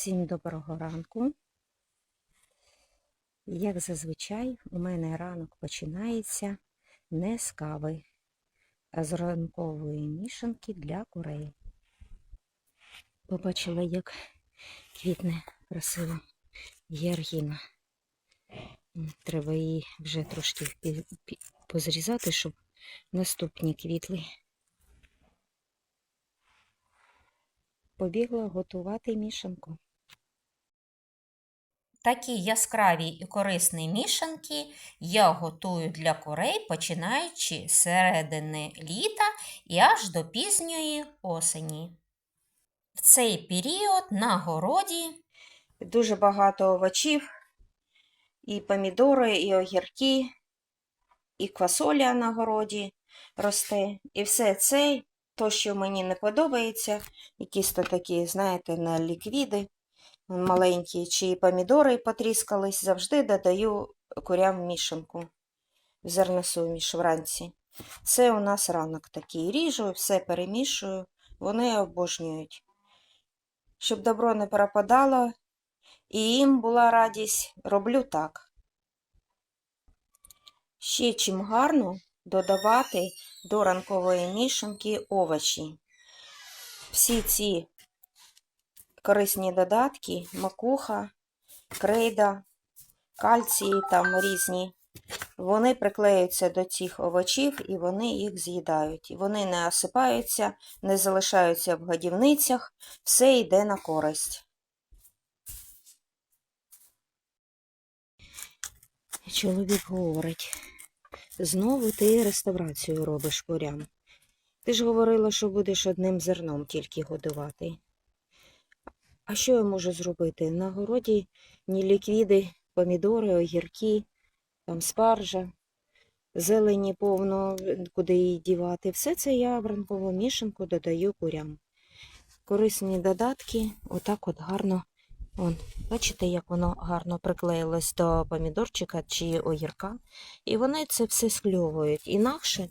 Всім доброго ранку. Як зазвичай, у мене ранок починається не з кави, а з ранкової мішанки для курей. Побачила, як квітне красиво георгіна. Треба її вже трошки позрізати, щоб наступні квітли. Побігла готувати мішанку. Такі яскраві і корисні мішанки я готую для курей, починаючи з середини літа і аж до пізньої осені. В цей період на городі Дуже багато овочів, і помідори, і огірки, і квасоля на городі росте. І все це, то, що мені не подобається, якісь то такі, знаєте, на ліквіди маленькі, чи помідори потріскались, завжди додаю курям мішанку в зерносуміш вранці. Це у нас ранок такий. Ріжу, все перемішую, вони обожнюють. Щоб добро не пропадало, і їм була радість, роблю так. Ще чим гарно додавати до ранкової мішанки овочі. Всі ці корисні додатки, макуха, крейда, кальції там різні, вони приклеюються до цих овочів і вони їх з'їдають. Вони не осипаються, не залишаються в годівницях, все йде на користь. Чоловік говорить, знову ти реставрацію робиш курям. Ти ж говорила, що будеш одним зерном тільки годувати. А що я можу зробити? На городі ні ліквіди, помідори, огірки, там спаржа, зелені повно, куди її дівати. Все це я в ранкову мішанку додаю курям. Корисні додатки, отак от гарно Вон, бачите, як воно гарно приклеїлось до помідорчика чи огірка. І вони це все скльовують. Інакше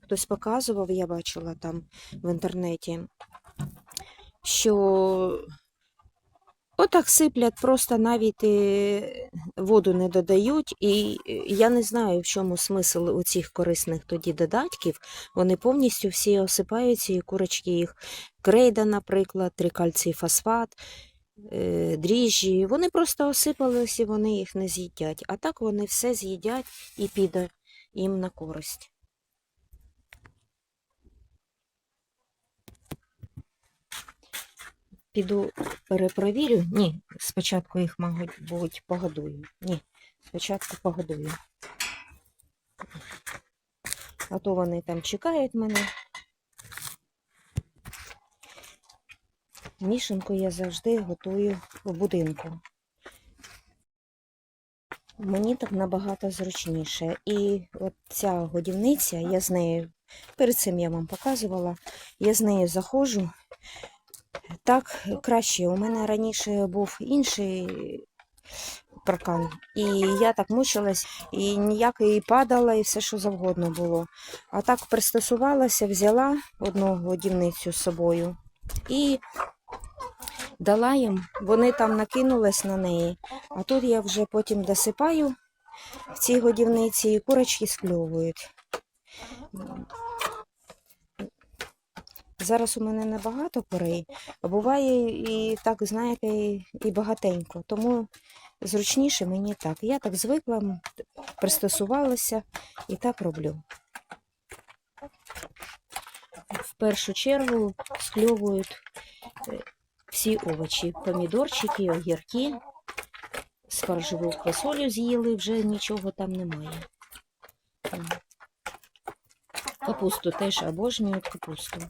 хтось показував, я бачила там в інтернеті, що отак сиплять, просто навіть е, воду не додають. І е, я не знаю, в чому смисл у цих корисних тоді додатків. Вони повністю всі осипаються, і курочки їх крейда, наприклад, трикальцій фосфат е, дріжджі, вони просто осипались і вони їх не з'їдять. А так вони все з'їдять і піде їм на користь. Піду перепровірю. Ні, спочатку їх, мабуть, погодую. Ні, спочатку погодую. А то вони там чекають мене. Мішанку я завжди готую в будинку. Мені так набагато зручніше. І от ця годівниця, я з нею, перед цим я вам показувала, я з нею заходжу. Так краще. У мене раніше був інший паркан, і я так мучилась, і ніяк і падала, і все, що завгодно було. А так пристосувалася, взяла одну годівницю з собою і дала їм, вони там накинулись на неї, а тут я вже потім досипаю в цій годівниці і курочки скльовують. Зараз у мене небагато курей, а буває і так, знаєте, і- і багатенько. Тому зручніше мені так. Я так звикла, пристосувалася і так роблю. В першу чергу скльовують е, всі овочі, помідорчики, огірки, спаржеву квасолю з'їли, вже нічого там немає. Капусту теж обожнюють капусту.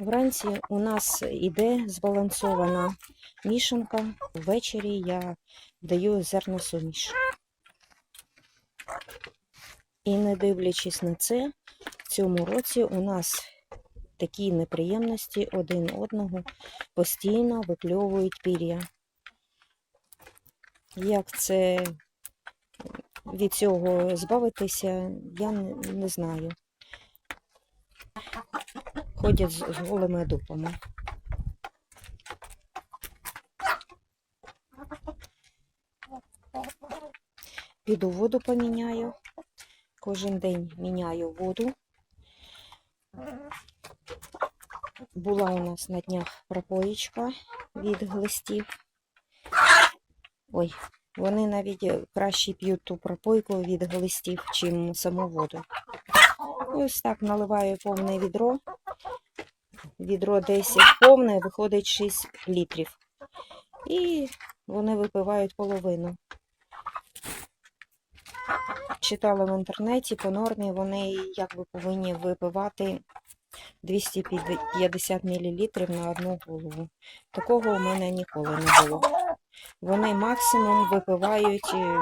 Вранці у нас іде збалансована мішанка. Ввечері я даю зерносуміш. І не дивлячись на це, в цьому році у нас такі неприємності один одного постійно викльовують пір'я. Як це від цього збавитися, я не знаю ходять з, з голими дупами. Піду воду поміняю. Кожен день міняю воду. Була у нас на днях пропоїчка від глистів. Ой, вони навіть краще п'ють ту пропойку від глистів, чим саму воду. Ось так наливаю повне відро. Відро 10 повне, виходить 6 літрів. І вони випивають половину. Читала в інтернеті по нормі, вони якби повинні випивати 250 мл на одну голову. Такого у мене ніколи не було. Вони максимум випивають е,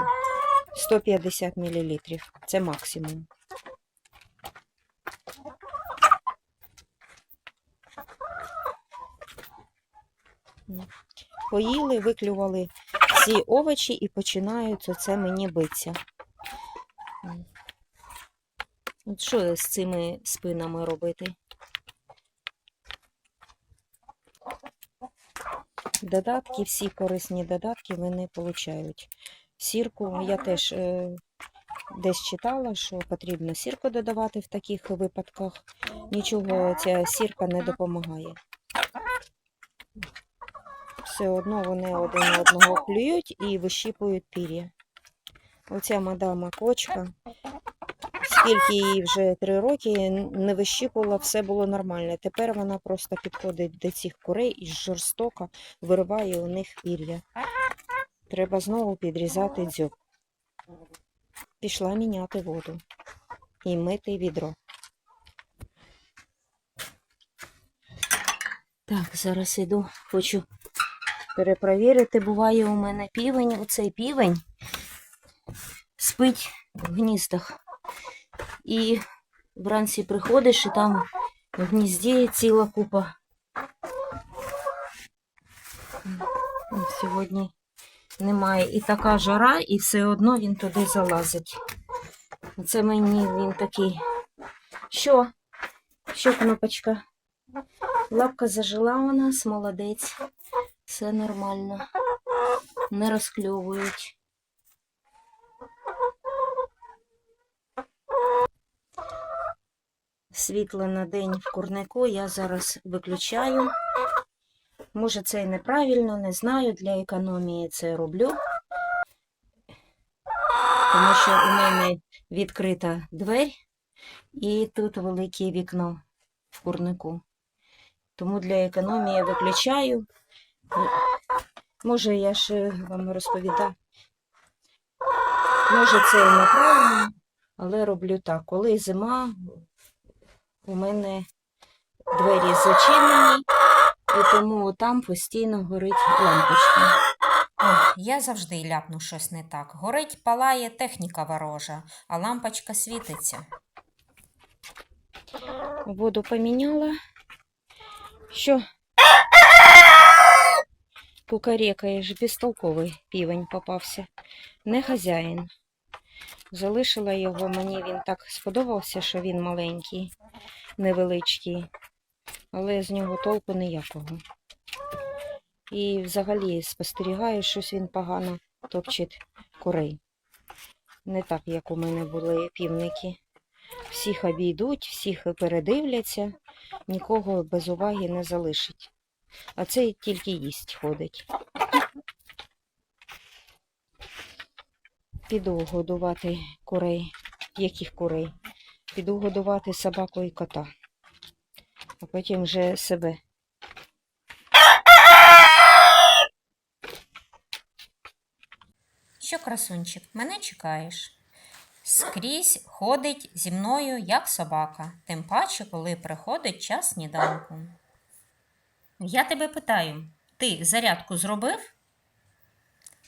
150 мл. Це максимум. Поїли, виклювали всі овочі і починають оце мені битися. От що з цими спинами робити? Додатки, всі корисні додатки вони получають. Сірку я теж е, десь читала, що потрібно сірку додавати в таких випадках. Нічого ця сірка не допомагає. Все одно вони один одного клюють і вищіпують пір'я. Оця мадама кочка, скільки їй вже три роки не вищіпувала, все було нормально. Тепер вона просто підходить до цих курей і жорстоко вириває у них пір'я. Треба знову підрізати дзьоб. Пішла міняти воду і мити відро. Так, зараз іду, хочу перепровірити. Буває у мене півень. Оцей півень спить в гніздах. І вранці приходиш, і там в гнізді ціла купа. Сьогодні немає і така жара, і все одно він туди залазить. Це мені він такий. Що? Що, кнопочка? Лапка зажила у нас, молодець. Все нормально. Не розкльовують. Світло на день в курнику я зараз виключаю. Може, це і неправильно, не знаю. Для економії це роблю. Тому що у мене відкрита двері і тут велике вікно в курнику. Тому для економії виключаю. Може, я ж вам розповідаю. Може, це і неправильно, але роблю так. Коли зима, у мене двері зачинені, і тому там постійно горить лампочка. Я завжди ляпну щось не так. Горить, палає техніка ворожа, а лампочка світиться. Воду поміняла. Що? Кукарекаєш, безтолковий півень попався. Не хазяїн. Залишила його, мені він так сподобався, що він маленький, невеличкий, але з нього толку ніякого. І взагалі спостерігаю, щось він погано топчить курей. Не так, як у мене були півники. Всіх обійдуть, всіх передивляться, нікого без уваги не залишить. А цей тільки їсть ходить. Піду годувати курей. Яких курей? Піду годувати собаку і кота. А потім вже себе. Що, красунчик, мене чекаєш? Скрізь ходить зі мною, як собака, тим паче, коли приходить час сніданку. Я тебе питаю, ти зарядку зробив?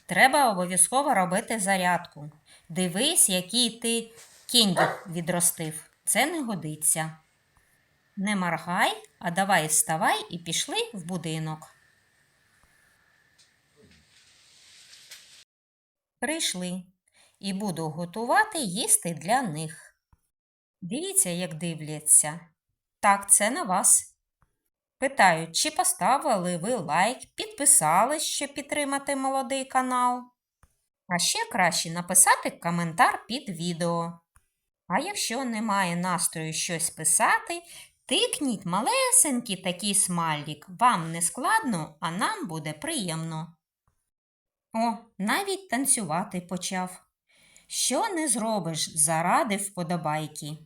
Треба обов'язково робити зарядку. Дивись, який ти кіндюк відростив. Це не годиться. Не моргай, а давай вставай і пішли в будинок. Прийшли і буду готувати їсти для них. Дивіться, як дивляться. Так, це на вас. Питають, чи поставили ви лайк, підписались, щоб підтримати молодий канал. А ще краще написати коментар під відео. А якщо немає настрою щось писати, тикніть малесенький такий смайлік. Вам не складно, а нам буде приємно. О, навіть танцювати почав. Що не зробиш заради вподобайки?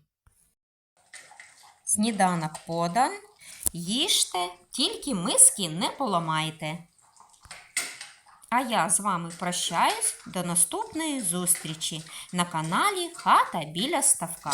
Сніданок подан. Їжте, тільки миски не поламайте. А я з вами прощаюсь до наступної зустрічі на каналі Хата біля ставка.